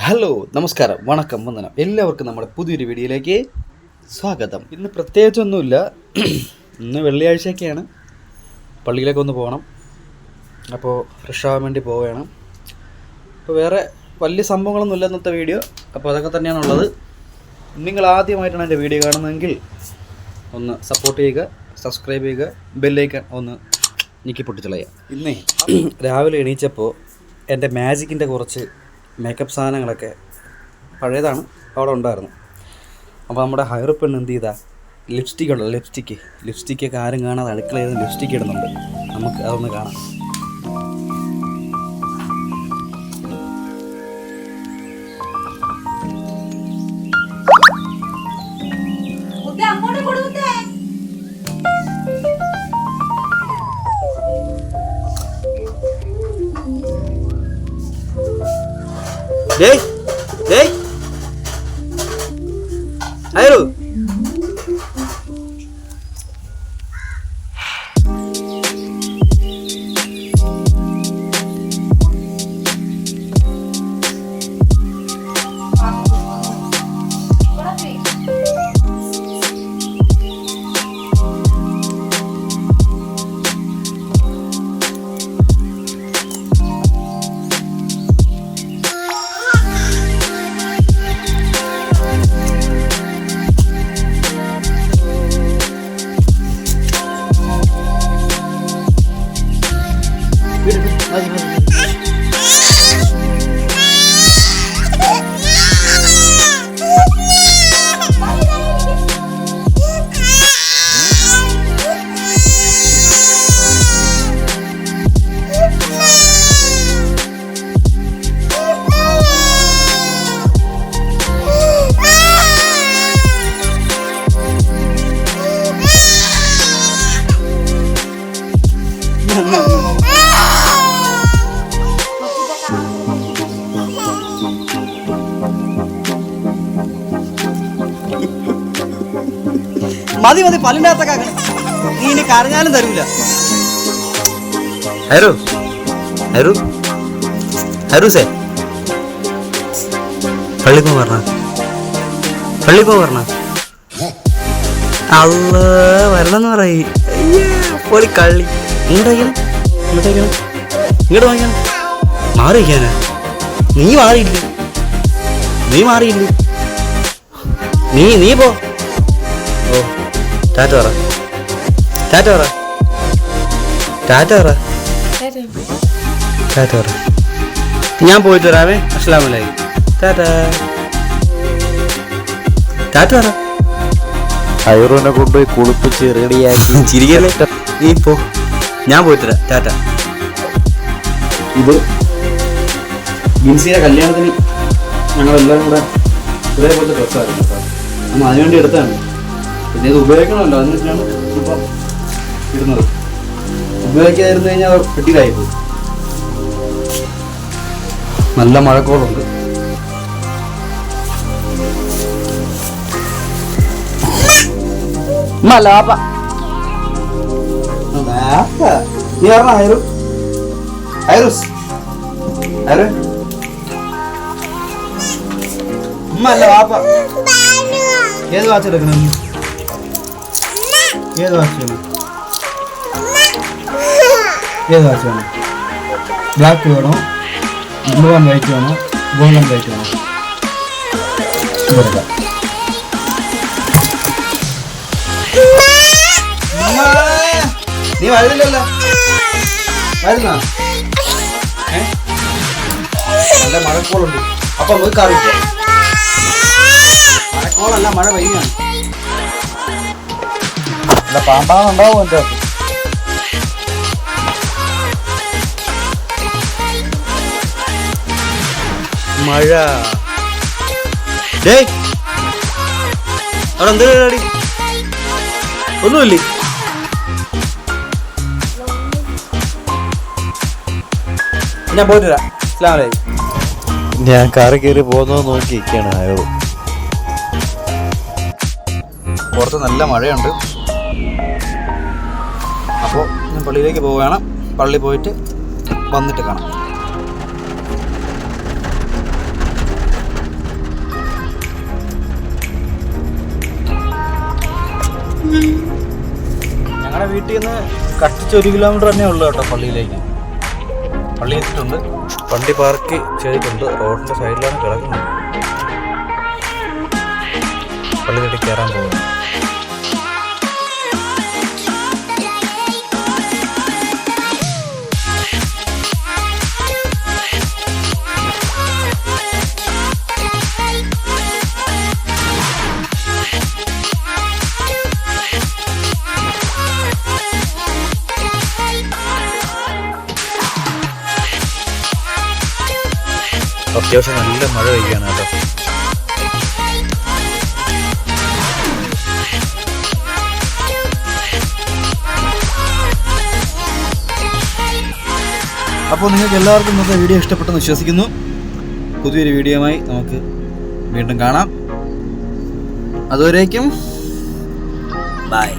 Hello നമസ്കാരം വണക്കം വന്ദനം. എല്ലാവർക്കും നമ്മുടെ പുതിയൊരു വീഡിയോയിലേക്ക് സ്വാഗതം. ഇന്ന് പ്രത്യേകിച്ചൊന്നുമില്ല. ഇന്ന് വെള്ളിയാഴ്ചയൊക്കെയാണ്. പള്ളിയിലേക്ക് ഒന്ന് പോകണം. അപ്പോൾ ഫ്രഷ് ആവാൻ വേണ്ടി പോവുകയാണ്. അപ്പോൾ വേറെ വലിയ സംഭവങ്ങളൊന്നുമില്ല ഇന്നത്തെ വീഡിയോ. അപ്പോൾ അതൊക്കെ തന്നെയാണുള്ളത് നിങ്ങൾ ആദ്യമായിട്ടാണ് എന്റെ വീഡിയോ കാണുന്നതെങ്കിൽ ഒന്ന് സപ്പോർട്ട് ചെയ്യുക സബ്സ്ക്രൈബ് ചെയ്യുക ബെല്ലൈക്കൺ ഒന്ന് ഞെക്കി പൊട്ടിച്ചളയുക. ഇന്നേ. രാവിലെ എണീച്ചപ്പോൾ എന്റെ മാജിക്കിന്റെ കുറച്ച് മേക്കപ്പ് സാധനങ്ങളൊക്കെ പഴയതാണ് അവിടെ ഉണ്ടായിരുന്നു. അപ്പോൾ നമ്മുടെ ഹയർ പെണ്ണ് എന്ത് ചെയ്താൽ ലിപ്സ്റ്റിക് ഉണ്ടല്ലോ ലിപ്സ്റ്റിക്ക്. ലിപ്സ്റ്റിക്കൊക്കെ ആരും കാണാതെ അടുക്കളയിൽ ലിപ്സ്റ്റിക്ക് ഇടുന്നുണ്ട്. നമുക്ക് അതൊന്ന് കാണാം. Dei! Dei! മതി മതി പല്ലിനകത്ത അകത്തൊക്കെ നീ ഇനി കരഞ്ഞാലും തരൂല. ഹൈറു കള്ളി. നീ മാറിയില്ലേ നീ മാറിയില്ലേ നീ നീ പോ. ടാറ്റ പറ ടാറ്റ പറ ടാറ്റ പറ ടാറ്റ പറ ഞാൻ പോയിട്ട് വരാമേ. അസ്സലാമു അലൈക്കും. ടാറ്റ ടാറ്റ പറ ഹൈറൂനെ കൊണ്ടുപോയി കുളിപ്പിച്ച് റെഡിയാക്കി ചിരിക്കല്ലേ? നീ പോ. ഞാൻ പോയിട്ട് വരാം. ടാറ്റ ഇത് ബിൻസിയുടെ കല്യാണത്തിന് ഞങ്ങളെല്ലാം കൂടെ ഇതേപോലത്തെ ഡ്രസ്സായിരുന്നു കേട്ടോ നമ്മൾ അതിനുവേണ്ടി എടുത്തതാണ്. പിന്നെ ഇത് ഉപയോഗിക്കണമല്ലോ. അതിന് വെച്ചാണ് ഇപ്പം ഇടുന്നത്. ഉപയോഗിക്കാതിരുന്നു കഴിഞ്ഞാൽ പെട്ടിയിലായി പോകും നല്ല മഴക്കോളുണ്ട്. ഉമ്മ, ലാപ്പ. ലാപ്പ. നീ പറഞ്ഞ ഹൈറു. ഹൈറുസ്. ഹൈറു. ഉമ്മ ഏത് വാച്ച് എടുക്കണം? നീ? ഏത് വാച്ച് വേണം ഏത് വാച്ച് വേണം ബ്ലാക്ക് വേണോ ബ്ലൂ ആൻഡ് വൈറ്റ് വേണോ ഗോൾഡ് ആൻഡ് വൈറ്റ് വേണോ ഇതെടുക്കാം. ഉമ്മ, നീ വരുന്നില്ലല്ലോ വരുന്നാ ഏ? നല്ല മഴക്കോളുണ്ട് അപ്പൊ നമുക്ക് കാറിക്കാം മഴക്കോളല്ല മഴ പെയ്യാണ് അല്ല പാമ്പാവുണ്ടാവും എന്റെ അകത്ത് മഴ. ഡേ അവിടെ എന്താ പരിപാടി ഒന്നുമില്ലേ? ഞാൻ പോയിട്ട് വരാം. അസ്സലാമു അലൈക്കും. ഞാൻ കാറി കയറി പോകുന്നത് നോക്കി നിൽക്കുകയാണ് പുറത്ത് നല്ല മഴയുണ്ട്. അപ്പോൾ ഞാൻ പള്ളിയിലേക്ക് പോവുകയാണ്. പള്ളി പോയിട്ട് വന്നിട്ട് കാണാം. ഞങ്ങളുടെ വീട്ടിൽ നിന്ന് കട്ടിച്ച് ഒരു കിലോമീറ്റർ തന്നെ ഉള്ളു കേട്ടോ പള്ളിയിലേക്ക്. പള്ളി എത്തിയിട്ടുണ്ട്. വണ്ടി പാർക്ക് ചെയ്തിട്ടുണ്ട്. റോഡിന്റെ സൈഡിലാണ് കിടക്കുന്നത്. പള്ളി പള്ളിയിലേക്ക് കയറാൻ പോകുന്നത്. അത്യാവശ്യം നല്ല മഴ പെയ്യാണ് കേട്ടോ. അപ്പോൾ നിങ്ങൾക്ക് എല്ലാവർക്കും ഇന്നത്തെ വീഡിയോ ഇഷ്ടപ്പെട്ടെന്ന് വിശ്വസിക്കുന്നു. പുതിയൊരു വീഡിയോയുമായി നമുക്ക് വീണ്ടും കാണാം. അതുവരേക്കും ബൈ.